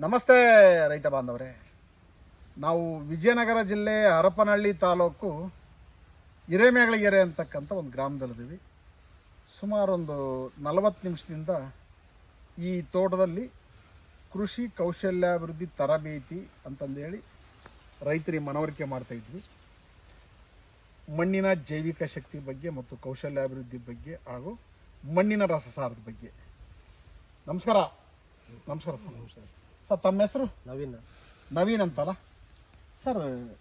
ನಮಸ್ತೆ ರೈತ ಬಾಂಧವರೇ. ನಾವು ವಿಜಯನಗರ ಜಿಲ್ಲೆ ಹರಪನಹಳ್ಳಿ ತಾಲೂಕು ಹಿರೇಮೇಗಳಗೆರೆ ಅಂತಕ್ಕಂಥ ಒಂದು ಗ್ರಾಮದಲ್ಲಿದ್ದೀವಿ. ಸುಮಾರೊಂದು ನಲವತ್ತು ನಿಮಿಷದಿಂದ ಈ ತೋಟದಲ್ಲಿ ಕೃಷಿ ಕೌಶಲ್ಯಾಭಿವೃದ್ಧಿ ತರಬೇತಿ ಅಂತಂದೇಳಿ ರೈತರಿಗೆ ಮನವರಿಕೆ ಮಾಡ್ತಾಯಿದ್ವಿ ಮಣ್ಣಿನ ಜೈವಿಕ ಶಕ್ತಿ ಬಗ್ಗೆ ಮತ್ತು ಕೌಶಲ್ಯಾಭಿವೃದ್ಧಿ ಬಗ್ಗೆ ಹಾಗೂ ಮಣ್ಣಿನ ರಸಸಾರದ ಬಗ್ಗೆ. ನಮಸ್ಕಾರ. ನಮಸ್ಕಾರ ಸರ್. ನಮಸ್ಕಾರ. ಸರ್ ತಮ್ಮ ಹೆಸರು? ನವೀನ್. ನವೀನ್ ಅಂತಲ್ಲ? ಸರ್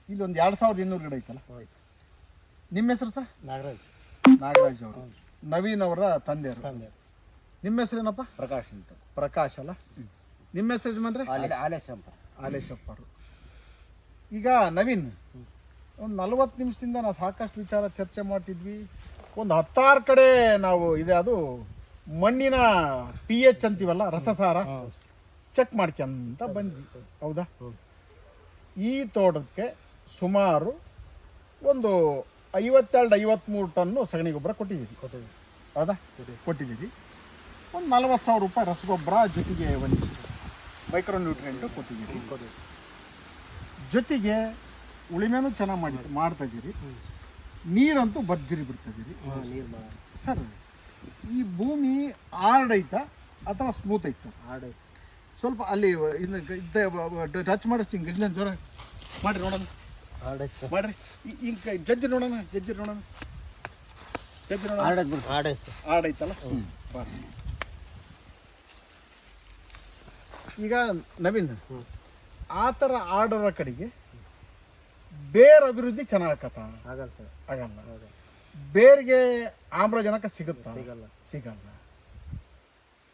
ಇಲ್ಲಿ ಒಂದು ಎರಡು ಸಾವಿರದ ಇನ್ನೂರು ಗಿಡ ಐತಲ್ಲ? ನಿಮ್ಮ ಹೆಸರು ಸರ್ ನಾಗರಾಜ್. ನಾಗರಾಜ್ ಅವರು. ನವೀನ್ ಅವರ ತಂದೆ ನಿಮ್ಮ ಹೆಸರೇನಪ್ಪ ಪ್ರಕಾಶ್ ಅಂತ. ಪ್ರಕಾಶ್ ಅಲ್ಲ? ನಿಮ್ಮ ಹೆಸರು ಯಜಮಾನ್ರೆ? ಆಲೇಶಪ್ಪ ಆಲೇಶಪ್ಪ ಅವರು ಈಗ ನವೀನ್ ಒಂದು ನಲವತ್ತು ನಿಮಿಷದಿಂದ ನಾವು ಸಾಕಷ್ಟು ವಿಚಾರ ಚರ್ಚೆ ಮಾಡ್ತಿದ್ವಿ. ಒಂದು ಹತ್ತಾರು ಕಡೆ ನಾವು ಇದೆ ಅದು ಮಣ್ಣಿನ ಪಿ ಎಚ್ ಅಂತೀವಲ್ಲ ರಸಸಾರ? ಚೆಕ್ ಮಾಡ್ಕೊಂತ ಬಂದ್ವಿ. ಹೌದಾ. ಈ ತೋಟಕ್ಕೆ ಸುಮಾರು ಒಂದು ಐವತ್ತೆರಡು ಐವತ್ತ್ಮೂರು ಟನ್ನು ಸಗಣಿ ಗೊಬ್ಬರ ಕೊಟ್ಟಿದ್ದೀವಿ. ಕೊಟ್ಟಿದ್ದೀವಿ. ಹೌದಾ? ಕೊಟ್ಟಿದ್ದೀವಿ. ಒಂದು ನಲ್ವತ್ತು ಸಾವಿರ ರೂಪಾಯಿ ರಸಗೊಬ್ಬರ ಜೊತೆಗೆ ಒಂದು ಮೈಕ್ರೋ ನ್ಯೂಟ್ರಿಯೆಂಟು ಕೊಟ್ಟಿದ್ದೀವಿ. ಜೊತೆಗೆ ಉಳಿಮೆನೂ ಚೆನ್ನಾಗಿ ಮಾಡಿ ಮಾಡ್ತಾ ಇದ್ದೀರಿ. ನೀರಂತೂ ಭರ್ಜರಿ ಬಿಡ್ತಿದ್ದೀರಿ ನೀರು ಸರ್ ಈ ಭೂಮಿ ಹಾರ್ಡ್ ಐತಾ ಅಥವಾ ಸ್ಮೂತ್ ಐತೆ? ಸರ್ ಆಡೈತೆ ಸ್ವಲ್ಪ ಅಲ್ಲಿ ಇದ್ದ ಟಚ್ ಮಾಡಿಸಿ ಹಿಂಗೆ ಗಜ್ಜನ ಜ್ವರ. ಮಾಡ್ರಿ ನೋಡೋಣ. ಮಾಡ್ರಿ. ಹಿಂಗೆ ಜಜ್ಜಿ ನೋಡೋಣ ಜಜ್ಜಿ ನೋಡೋಣ. ಜಜ್ಜಿ ನೋಡೋಣ. ಆಡೈತೆ ಬಿಡು ಆಡೈತೆ ಹಾರ್ಡ್ ಐತಲ್ಲ ಈಗ ನವೀನ್ ಆ ಥರ ಆರ್ಡರ ಕಡೆಗೆ ಬೇರ್ ಅಭಿವೃದ್ಧಿ ಚೆನ್ನಾಗತ್ತ ಆಗಲ್ಲ ಸರ್. ಆಗಲ್ಲ. ಬೇರ್ಗೆ ಆಮ್ಲಜನಕ ಸಿಗುತ್ತಾ? ಸಿಗಲ್ಲ. ಸಿಗಲ್ಲ.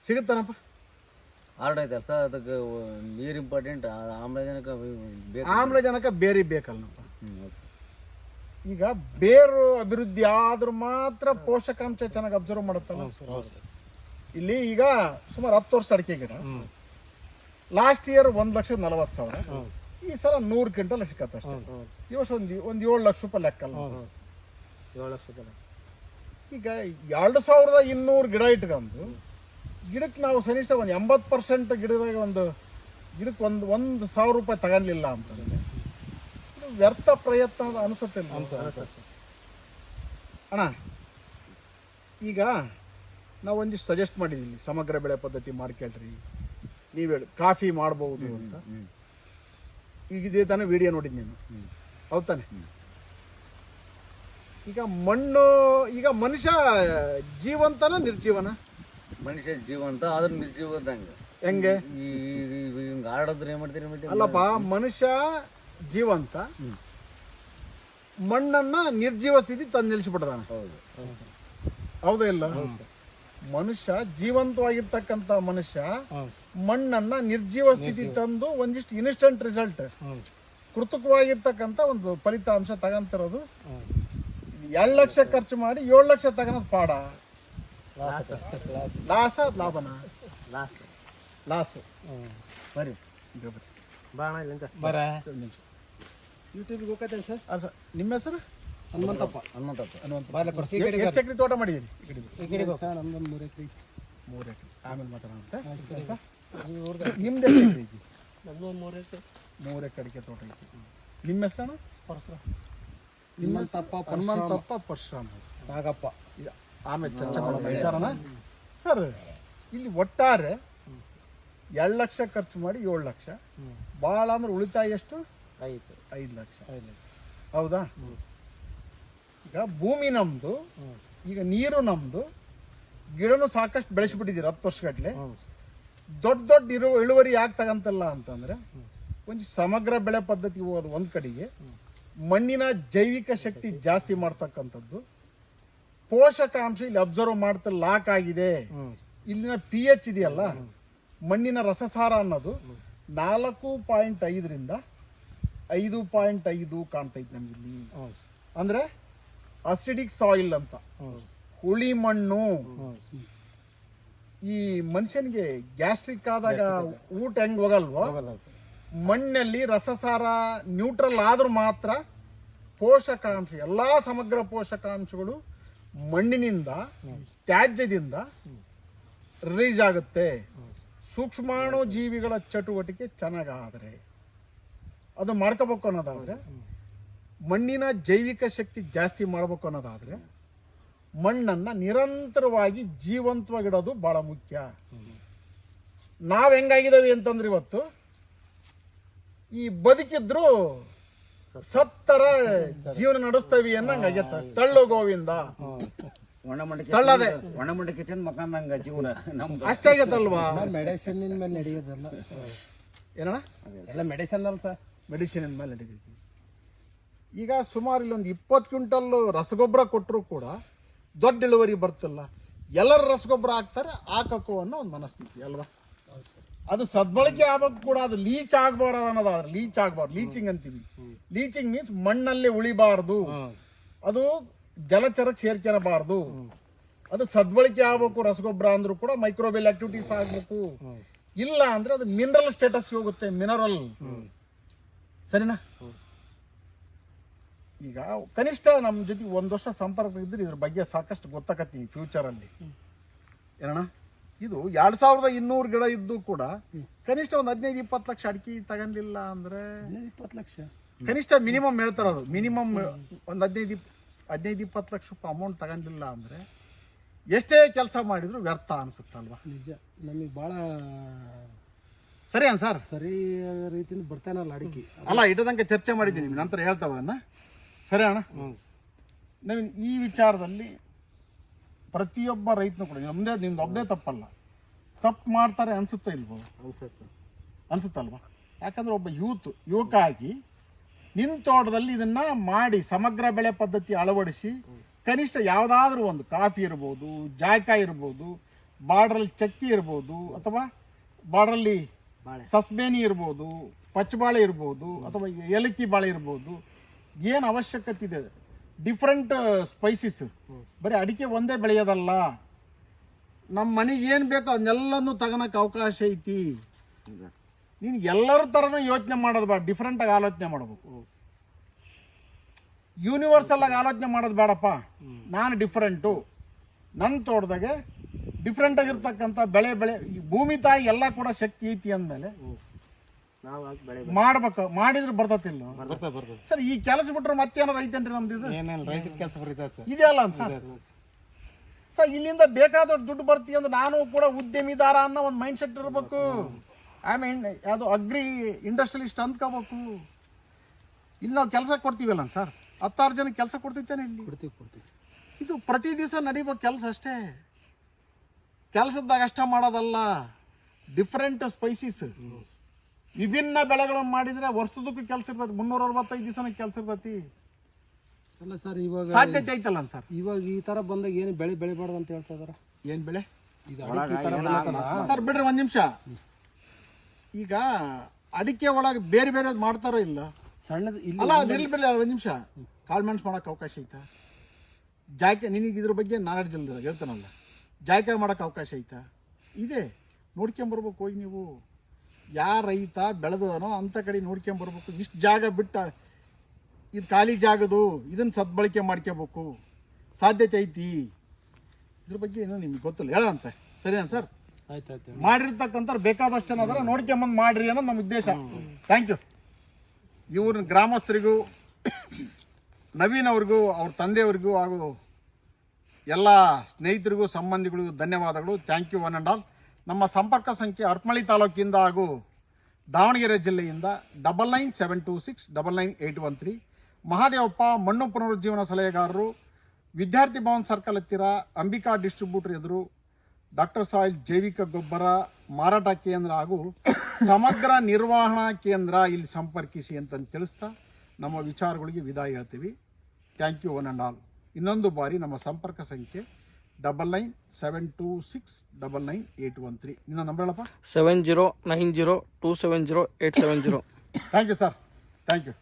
ಸಿಗುತ್ತಾನಪ್ಪ? ಹಾರ್ಡ್ ಐತಲ್ಲ ಸರ್ ಅದಕ್ಕೆ ನೀರು ಇಂಪಾರ್ಟೆಂಟ್ ಆಮ್ಲಜನಕ ಬೇಕು. ಆಮ್ಲಜನಕ ಬೇರೆ ಬೇಕಲ್ಲ ಹ್ಮ್, ಹೌದು ಸರ್. ಈಗ ಬೇರು ಅಭಿವೃದ್ಧಿ ಆದ್ರೂ ಮಾತ್ರ ಪೋಷಕಾಂಶ ಚೆನ್ನಾಗಿ ಅಬ್ಸರ್ವ್ ಮಾಡುತ್ತಲ್ಲ? ಇಲ್ಲಿ ಈಗ ಸುಮಾರು ಹತ್ತು ವರ್ಷ ಅಡಿಕೆ ಗಿಡ. ಲಾಸ್ಟ್ ಇಯರ್ ಒಂದು ಲಕ್ಷದ ನಲವತ್ತು ಸಾವಿರ. ಈ ಸಲ ನೂರು ಕ್ವಿಂಟಲ್ ಸಿಕ್ಕತ್ತೆ ಅಷ್ಟೇ. ಈ ವರ್ಷ ಒಂದು ಒಂದು ಏಳು ಲಕ್ಷ ರೂಪಾಯಿ ಲೆಕ್ಕಲ್ಲ ಏಳು ಲಕ್ಷ ಈಗ ಎರಡು ಸಾವಿರದ ಇನ್ನೂರು ಗಿಡ ಇಟ್ಕೊಂಡು ಗಿಡಕ್ಕೆ ನಾವು ಕನಿಷ್ಠ ಒಂದು ಎಂಬತ್ತು ಪರ್ಸೆಂಟ್ ಗಿಡದಾಗ ಒಂದು ಗಿಡಕ್ಕೆ ಒಂದು ಒಂದು ಸಾವಿರ ರೂಪಾಯಿ ತಗೊಂಡಿಲ್ಲ ಅಂತ. ಇದು ವ್ಯರ್ಥ ಪ್ರಯತ್ನ ಅಂತ ಅನಿಸುತ್ತೆ ಅಣ್ಣ ಈಗ ನಾವು ಒಂದಿಷ್ಟು ಸಜೆಸ್ಟ್ ಮಾಡಿದ್ದೀವಿ ಸಮಗ್ರ ಬೆಳೆ ಪದ್ಧತಿ ಮಾಡ್ಕೊಳ್ರಿ ನೀವು ಹೇಳಿ ಕಾಫಿ ಮಾಡ್ಬೋದು ಅಂತ. ಈಗ ಇದೇ ತಾನೇ ವಿಡಿಯೋ ನೋಡಿದ್ನಿ ನೀನು. ಹೌದು ತಾನೆ? ಈಗ ಮಣ್ಣು ಈಗ ಮನುಷ್ಯ ಜೀವಂತನ ನಿರ್ಜೀವನ? ಮನುಷ್ಯ ಜೀವಂತ ಅದ್ರ ನಿರ್ಜೀವಂತ ಹೆಂಗೆ. ಈ ಹಿಂಗೆ ಆಡೋದ್ರೆ ಏನ್ ಮಾಡ್ತೀರಿ ಮತ್ತೆ ಅಲ್ಲಪ್ಪ ಮನುಷ್ಯ ಜೀವಂತ ಮಣ್ಣನ್ನ ನಿರ್ಜೀವ ಸ್ಥಿತಿ ತಂದು ನಿಲ್ಲಿಸ್ಬಿಟ್ಟದಾನ ಹೌದು. ಹೌದಾ ಇಲ್ಲ? ಮನುಷ್ಯ ಜೀವಂತವಾಗಿರ್ತಕ್ಕಂತ ಮನುಷ್ಯ ಮಣ್ಣನ್ನ ನಿರ್ಜೀವ ಸ್ಥಿತಿ ತಂದು ಒಂದಿಷ್ಟು ಇನ್ಸ್ಟಂಟ್ ರಿಸಲ್ಟ್ ಕೃತಕವಾಗಿರ್ತಕ್ಕಂತ ಒಂದು ಫಲಿತಾಂಶ ತಗಂತಿರೋದು ಎರಡು ಲಕ್ಷ ಖರ್ಚು ಮಾಡಿ ಏಳು ಲಕ್ಷ ತಗೊಳೋದು ಪಾಡ. ಲಾಸ. ಲಾಭನ? ಲಾಸ್. ಲಾಸ್. ಬರ್ರಿ. ಬಾಣ ಇಲ್ಲಿಂದ. ಬರ. ಯೂಟ್ಯೂಬ್ಗೆ ಹೋಗತ್ತೆ ಸರ್. ಅದು ಸರ್, ನಿಮ್ಮ ಹೆಸರು? ಹನುಮಂತಪ್ಪ. ಹನುಮಂತಪ್ಪ. ಹನುಮಂತ ಎಷ್ಟು ಎಕರೆ ತೋಟ ಮಾಡಿದ್ದೀನಿ ಈ ಕಡೆ ಸರ್ ನಮ್ದೊಂದು ಮೂರು ಎಕರೆ ಮೂರು ಎಕರೆ. ಆಮೇಲೆ ಮಾತಾಡೋಣ ನಿಮ್ದು ಎಷ್ಟು ಎಕರೆ ಐತಿ? ನಮ್ದೊಂದು ಮೂರು ಎಕರೆ ಮೂರು ಎಕರೆ ಅಡಿಕೆ ತೋಟ ಐತಿ. ನಿಮ್ಮ ಹೆಸರಣ್ಣ ಪರಶುರಾಮ್. ನಿಮ್ಮ ಹನುಮಂತಪ್ಪ ಪರಶುರಾಮ್. ನಾಗಪ್ಪ. ಈಗ ಆಮೇಲೆ ಚರ್ಚೆ ಮಾಡೋಣ ವಿಚಾರನ? ಸರ್ ಇಲ್ಲಿ ಒಟ್ಟಾರೆ ಎರಡು ಲಕ್ಷ ಖರ್ಚು ಮಾಡಿ ಏಳು ಲಕ್ಷ. ಭಾಳ ಅಂದ್ರೆ ಉಳಿತಾಯ ಎಷ್ಟು? ಐದು. ಐದು ಲಕ್ಷ. ಐದು ಲಕ್ಷ. ಹೌದಾ? ಈಗ ಭೂಮಿ ನಮ್ಮದು ಈಗ ನೀರು ನಮ್ಮದು ಗಿಡನು ಸಾಕಷ್ಟು ಬೆಳೆಸಿಬಿಟ್ಟಿದ್ದೀರಿ ಹತ್ತು ವರ್ಷಗಟ್ಲೆ ದೊಡ್ಡ ದೊಡ್ಡ ಇರು ಇಳುವರಿ ಯಾಕೆ ತಗಂತಲ್ಲ ಅಂತಂದ್ರೆ ಒಂದು ಸಮಗ್ರ ಬೆಳೆ ಪದ್ಧತಿ ಹೋಗೋದು ಒಂದು ಕಡೆಗೆ ಮಣ್ಣಿನ ಜೈವಿಕ ಶಕ್ತಿ ಜಾಸ್ತಿ ಮಾಡ್ತಕ್ಕಂಥದ್ದು ಪೋಷಕಾಂಶ ಇಲ್ಲಿ ಅಬ್ಸರ್ವ್ ಮಾಡ್ತಾ ಲಾಕ್ ಆಗಿದೆ. ಇಲ್ಲಿನ ಪಿ ಎಚ್ ಇದೆಯಲ್ಲ ಮಣ್ಣಿನ ರಸಸಾರ ಅನ್ನೋದು ನಾಲ್ಕು ಪಾಯಿಂಟ್ ಐದರಿಂದ ಐದು ಪಾಯಿಂಟ್ ಐದು ಕಾಣ್ತೈತೆ ನಮ್ಗೆ ಇಲ್ಲಿ. ಅಂದ್ರೆ ಅಸಿಡಿಕ್ ಸಾಯಿಲ್ ಅಂತ. ಹುಳಿ ಮಣ್ಣು. ಈ ಮನುಷ್ಯನಿಗೆ ಗ್ಯಾಸ್ಟ್ರಿಕ್ ಆದಾಗ ಊಟ ಹೆಂಗ್ ಹೋಗಲ್ವೋ? ಮಣ್ಣಲ್ಲಿ ರಸಸಾರ ನ್ಯೂಟ್ರಲ್ ಆದ್ರೂ ಮಾತ್ರ ಪೋಷಕಾಂಶ ಎಲ್ಲಾ ಸಮಗ್ರ ಪೋಷಕಾಂಶಗಳು ಮಣ್ಣಿನಿಂದ, ತ್ಯಾಜ್ಯದಿಂದ ರಿಲೀಸ್ ಆಗುತ್ತೆ. ಸೂಕ್ಷ್ಮಾಣು ಜೀವಿಗಳ ಚಟುವಟಿಕೆ ಚೆನ್ನಾಗಾದರೆ, ಅದು ಮಾಡ್ಕೋಬೇಕು ಅನ್ನೋದಾದರೆ, ಮಣ್ಣಿನ ಜೈವಿಕ ಶಕ್ತಿ ಜಾಸ್ತಿ ಮಾಡಬೇಕು ಅನ್ನೋದಾದರೆ, ಮಣ್ಣನ್ನು ನಿರಂತರವಾಗಿ ಜೀವಂತವಾಗಿಡೋದು ಭಾಳ ಮುಖ್ಯ. ನಾವು ಹೆಂಗಾಗಿದ್ದೇವೆ ಅಂತಂದ್ರೆ ಇವತ್ತು, ಈ ಬದುಕಿದ್ರು ಸತ್ತರ ಜೀವನ ನಡೆಸ್ತೇವಿ ಅನ್ನಂಗ ಆಗೈತೆ. ತಳ್ಳು ಗೋವಿಂದ. ಒಣಮಂಡಕ್ಕೆ ತಳ್ಳದೆ. ಒಣಮಂಡಕ್ಕೆ ತಿಂದು ಮಕ್ಕಂದಂಗ ಜೀವನ ನಮ್ದು. ಅಷ್ಟೇ ಆಗೈತಲ್ವಾ? ಮೆಡಿಸಿನ್ ಮೇಲೆ ನಡೆಯೋದಲ್ಲ. ಏನಣ್ಣ? ಎಲ್ಲ ಮೆಡಿಸಿನ್ ಅಲ್ಲ ಸರ್. ಮೆಡಿಸಿನ್ ಮೇಲೆ ನಡೀತೈತಿ ಈಗ ಸುಮಾರು ಇಲ್ಲೊಂದು ಇಪ್ಪತ್ತು ಕ್ವಿಂಟಲ್ ರಸಗೊಬ್ಬರ ಕೊಟ್ಟರು ಕೂಡ ದೊಡ್ಡ ಇಳುವರಿ ಬರ್ತಿಲ್ಲ. ಎಲ್ಲರೂ ರಸಗೊಬ್ಬರ ಹಾಕ್ತಾರೆ ಹಾಕಕ್ಕೋ ಅನ್ನೋ ಒಂದು ಮನಸ್ಥಿತಿ ಅಲ್ವಾ? ಅದು ಸದ್ಬಳಕೆ ಆಗಬೇಕು ಕೂಡ ಅದು ಲೀಚ್ ಆಗ್ಬಾರ್ದು ಅನ್ನೋದಾದ್ರೆ ಲೀಚ್ ಆಗ್ಬಾರ್ದು. ಲೀಚಿಂಗ್ ಅಂತೀವಿ ಲೀಚಿಂಗ್ ಮೀನ್ಸ್ ಮಣ್ಣಲ್ಲಿ ಉಳಿಬಾರ್ದು. ಅದು ಜಲಚರಕ್ಕೆ ಸೇರ್ಕೊಳಬಾರ್ದು ಅದು ಸದ್ಬಳಕೆ ಆಗಬೇಕು ರಸಗೊಬ್ಬರ ಅಂದ್ರೂ ಕೂಡ ಮೈಕ್ರೋಬೆಲ್ ಆಕ್ಟಿವಿಟೀಸ್ ಆಗಬೇಕು. ಇಲ್ಲ ಅಂದ್ರೆ ಅದು ಮಿನರಲ್ ಸ್ಟೇಟಸ್ ಹೋಗುತ್ತೆ ಮಿನರಲ್ ಸರಿನಾ? ಈಗ ಕನಿಷ್ಠ ನಮ್ಮ ಜೊತೆ ಒಂದು ವರ್ಷ ಸಂಪರ್ಕ ಇದ್ರೆ ಇದ್ರ ಬಗ್ಗೆ ಸಾಕಷ್ಟು ಗೊತ್ತಾಕತ್ತೀವಿ ಫ್ಯೂಚರಲ್ಲಿ ಏನಣ್ಣ? ಇದು ಎರಡ್ ಸಾವಿರದ ಇನ್ನೂರು ಗಿಡ ಇದ್ದು ಕೂಡ ಕನಿಷ್ಠ ಒಂದು ಹದಿನೈದು ಇಪ್ಪತ್ತು ಲಕ್ಷ ಅಡಿಕೆ ತಗೊಂಡಿಲ್ಲ ಅಂದ್ರೆ ಇಪ್ಪತ್ತು ಲಕ್ಷ? ಕನಿಷ್ಠ ಮಿನಿಮಮ್ ಹೇಳ್ತಾರ ಅದು. ಮಿನಿಮಮ್ ಒಂದು ಹದಿನೈದು ಹದಿನೈದು ಇಪ್ಪತ್ತು ಲಕ್ಷ ರೂಪಾಯಿ ಅಮೌಂಟ್ ತಗೊಂಡಿಲ್ಲ ಅಂದ್ರೆ ಎಷ್ಟೇ ಕೆಲಸ ಮಾಡಿದ್ರು ವ್ಯರ್ಥ ಅನ್ಸುತ್ತಲ್ವಾ? ನಿಜ. ನಮಗೆ ಭಾಳ ಸರಿ ಅನ್ ಸರ್? ಸರಿ ರೀತಿಯಿಂದ ಬರ್ತಾನಲ್ಲ ಅಡಿಕೆ. ಅಲ್ಲ ಇಡದಂಗೆ ಚರ್ಚೆ ಮಾಡಿದ್ದೀನಿ. ನಂತರ ಹೇಳ್ತಾವ ಸರಿ ಅಣ್ಣ. ನಮಗೆ ಈ ವಿಚಾರದಲ್ಲಿ ಪ್ರತಿಯೊಬ್ಬ ರೈತನು ಕೂಡ ನಮ್ಮದೇ ನಿಮ್ದು ಒಬ್ಬದೇ ತಪ್ಪಲ್ಲ. ತಪ್ಪು ಮಾಡ್ತಾರೆ ಅನ್ಸುತ್ತೆ ಇಲ್ವೋ? ಅನ್ಸುತ್ತಲ್ವಾ? ಯಾಕಂದ್ರೆ ಒಬ್ಬ ಯೂತ್ ಯುವಕ ಆಗಿ ನಿನ್ನ ತೋಟದಲ್ಲಿ ಇದನ್ನ ಮಾಡಿ ಸಮಗ್ರ ಬೆಳೆ ಪದ್ಧತಿ ಅಳವಡಿಸಿ ಕನಿಷ್ಠ ಯಾವುದಾದ್ರೂ ಒಂದು ಕಾಫಿ ಇರ್ಬೋದು ಜಾಯ್ಕಾಯಿ ಇರ್ಬೋದು ಬಾರ್ಡ್ರಲ್ಲಿ ಚಕ್ಕಿ ಇರ್ಬೋದು ಅಥವಾ ಬಾರ್ಡ್ರಲ್ಲಿ ಸಸ್ಬೇನಿ ಇರ್ಬೋದು ಪಚ್ಚಬಾಳೆ ಇರ್ಬೋದು ಅಥವಾ ಏಲಕ್ಕಿ ಬಾಳೆ ಇರ್ಬೋದು ಏನು ಅವಶ್ಯಕತೆ ಇದೆ? ಡಿಫ್ರೆಂಟ್ ಸ್ಪೈಸಿಸ್ ಬರೀ ಅಡಿಕೆ ಒಂದೇ ಬೆಳೆಯೋದಲ್ಲ. ನಮ್ಮ ಮನೆಗೆ ಏನು ಬೇಕೋ ಅದನ್ನೆಲ್ಲನೂ ತಗೋಳಕ್ಕೆ ಅವಕಾಶ ಐತಿ. ನೀನು ಎಲ್ಲರ ಥರನೂ ಯೋಚನೆ ಮಾಡೋದು ಬೇಡ ಡಿಫ್ರೆಂಟಾಗಿ ಆಲೋಚನೆ ಮಾಡಬೇಕು. ಯೂನಿವರ್ಸಲ್ ಆಗಿ ಆಲೋಚನೆ ಮಾಡೋದು ಬೇಡಪ್ಪ. ನಾನು ಡಿಫ್ರೆಂಟು ನನ್ನ ತೋಟದಾಗೆ ಡಿಫ್ರೆಂಟಾಗಿರ್ತಕ್ಕಂಥ ಬೆಳೆ ಬೆಳೆ, ಭೂಮಿ ತಾಯಿ ಎಲ್ಲ ಕೂಡ ಶಕ್ತಿ ಐತಿ ಅಂದಮೇಲೆ ಮಾಡ್ಬೇಕು. ಮಾಡಿದ್ರೆ ಬರ್ತತಿಲ್ಲ ಸರ್ ಈ ಕೆಲಸ ಬಿಟ್ರೆ ಏನಾರ ಐತೇನ್ರಿ ನಮ್ದು ಇದು? ಏನೇನು ರೈತರ ಕೆಲಸ ಬರೀತಾ ಸರ್. ಇದೆಯಲ್ಲ ಸರ್ ಸರ್ ಇಲ್ಲಿಂದ ಬೇಕಾದಷ್ಟು ದುಡ್ಡು ಬರ್ತಿ ಅಂದ್ರೆ ನಾನು ಕೂಡ ಉದ್ಯಮಿದಾರ ಅನ್ನೋ ಒಂದು ಮೈಂಡ್ ಸೆಟ್ ಇರಬೇಕು. ಮೀನ್ ಯಾವುದು ಅಗ್ರಿ ಇಂಡಸ್ಟ್ರಿಯಲಿಸ್ಟ್ ಅಂದ್ಕೋಬೇಕು. ಇಲ್ಲಿ ನಾವು ಕೆಲಸ ಕೊಡ್ತೀವಲ್ಲ ಸರ್? ಹತ್ತಾರು ಜನ ಕೆಲಸ ಕೊಡ್ತಿತ್ತೇನೆ ಇಲ್ಲಿ. ಕೊಡ್ತೀವಿ ಕೊಡ್ತೀವಿ. ಇದು ಪ್ರತಿ ದಿವಸ ನಡಿಬೇಕು ಕೆಲಸ ಅಷ್ಟೇ. ಕೆಲಸದಾಗ ಅಷ್ಟೇ ಮಾಡೋದಲ್ಲ. ಡಿಫ್ರೆಂಟ್ ಸ್ಪೈಸಿಸ್ ವಿಭಿನ್ನ ಬೆಳೆಗಳನ್ನು ಮಾಡಿದ್ರೆ ವರ್ಷದಕ್ಕೂ ಕೆಲಸ ಇರ್ತದೆ. ಮುನ್ನೂರ ಅರವತ್ತೈದು ದಿವಸನ ಕೆಲಸ ಇರ್ತೈತಿ. ಅಲ್ಲ ಸರ್ ಇವಾಗ ಸಾಧ್ಯತೆ ಐತಲ್ಲ ಸರ್? ಇವಾಗ ಈ ತರ ಬಂದಾಗ ಏನು ಬೆಳೆ ಬೆಳಿಬಾರ್ದು ಅಂತ ಹೇಳ್ತಾ ಇದಾರೆ? ಏನು ಬೆಳೆ? ಇದು ಅಡಿಕೆ ಈ ಥರ ಬೆಳಕಲ್ಲ ಸರ್ ಬಿಡ್ರಿ ಒಂದು ನಿಮಿಷ. ಈಗ ಅಡಿಕೆ ಒಳಗೆ ಬೇರೆ ಬೇರೆ ಮಾಡ್ತಾರೋ ಇಲ್ಲ? ಸಣ್ಣದು ಇಲ್ಲ ಅಲ್ಲ ಇರ್ಲಿ ಬಿಡ್ಲಿ ಒಂದು ನಿಮಿಷ. ಕಾಳ್ಮೆಣ್ಸ್ ಮಾಡೋಕೆ ಅವಕಾಶ ಐತಾ? ಜಾಯ್ಕೆ ನಿನಗೆ ಇದ್ರ ಬಗ್ಗೆ ನಾಲೆಡ್ಜ್ ಇಲ್ದಿರ ಹೇಳ್ತಾನಲ್ಲ? ಜಾಯ್ಕೆ ಮಾಡೋಕೆ ಅವಕಾಶ ಐತಾ? ಇದೆ. ನೋಡ್ಕೊಂಬರ್ಬೇಕು ಹೋಗಿ ನೀವು. ಯಾರ ರೈತ ಬೆಳೆದನೋ ಅಂಥ ಕಡೆ ನೋಡ್ಕೊಂಬರ್ಬೇಕು ಇಷ್ಟು ಜಾಗ ಬಿಟ್ಟ ಇದು ಖಾಲಿ ಜಾಗದು ಇದನ್ನು ಸದ್ಬಳಕೆ ಮಾಡ್ಕೋಬೇಕು ಸಾಧ್ಯತೆ ಐತಿ. ಇದ್ರ ಬಗ್ಗೆ ಏನೋ ನಿಮ್ಗೆ ಗೊತ್ತಿಲ್ಲ. ಹೇಳಂತೆ ಸರಿನಾ ಸರ್ ಆಯ್ತು ಆಯ್ತು ಮಾಡಿರ್ತಕ್ಕಂಥ ಬೇಕಾದಷ್ಟು ಜನ ಅದರ ನೋಡ್ಕೊಂಬಂದು ಮಾಡ್ರಿ ಅನ್ನೋದು ನಮ್ಮ ಉದ್ದೇಶ. ಥ್ಯಾಂಕ್ ಯು ಇವ್ರ ಗ್ರಾಮಸ್ಥರಿಗೂ ನವೀನ್ ಅವ್ರಿಗೂ ಅವ್ರ ತಂದೆಯವ್ರಿಗೂ ಹಾಗೂ ಎಲ್ಲ ಸ್ನೇಹಿತರಿಗೂ ಸಂಬಂಧಿಗಳಿಗೂ ಧನ್ಯವಾದಗಳು. Thank you one and all ನಮ್ಮ ಸಂಪರ್ಕ ಸಂಖ್ಯೆ ಅರ್ಪಮಳಿ ತಾಲೂಕಿಂದ ಹಾಗೂ ದಾವಣಗೆರೆ ಜಿಲ್ಲೆಯಿಂದ double nine seven two six double nine eight one three Mahadevappa ಮಣ್ಣು ಪುನರುಜ್ಜೀವನ ಸಲಹೆಗಾರರು, ವಿದ್ಯಾರ್ಥಿ ಭವನ್ ಸರ್ಕಲ್ ಹತ್ತಿರ ಅಂಬಿಕಾ ಡಿಸ್ಟ್ರಿಬ್ಯೂಟರ್ ಎದುರು ಡಾಕ್ಟರ್ ಸಾಯಿಲ್ ಜೈವಿಕ ಗೊಬ್ಬರ ಮಾರಾಟ ಕೇಂದ್ರ ಹಾಗೂ ಸಮಗ್ರ ನಿರ್ವಹಣಾ ಕೇಂದ್ರ ಇಲ್ಲಿ ಸಂಪರ್ಕಿಸಿ ಅಂತ ತಿಳಿಸ್ತಾ ನಮ್ಮ ವಿಚಾರಗಳಿಗೆ ವಿದಾಯ ಹೇಳ್ತೀವಿ. Thank you one and all ಇನ್ನೊಂದು ಬಾರಿ ನಮ್ಮ ಸಂಪರ್ಕ ಸಂಖ್ಯೆ double nine seven two six double nine eight one three. ನಿನ್ನ ನಂಬರ್ ಹೇಳಪ್ಪ. Seven zero nine zero two seven zero eight seven zero. Thank you sir thank you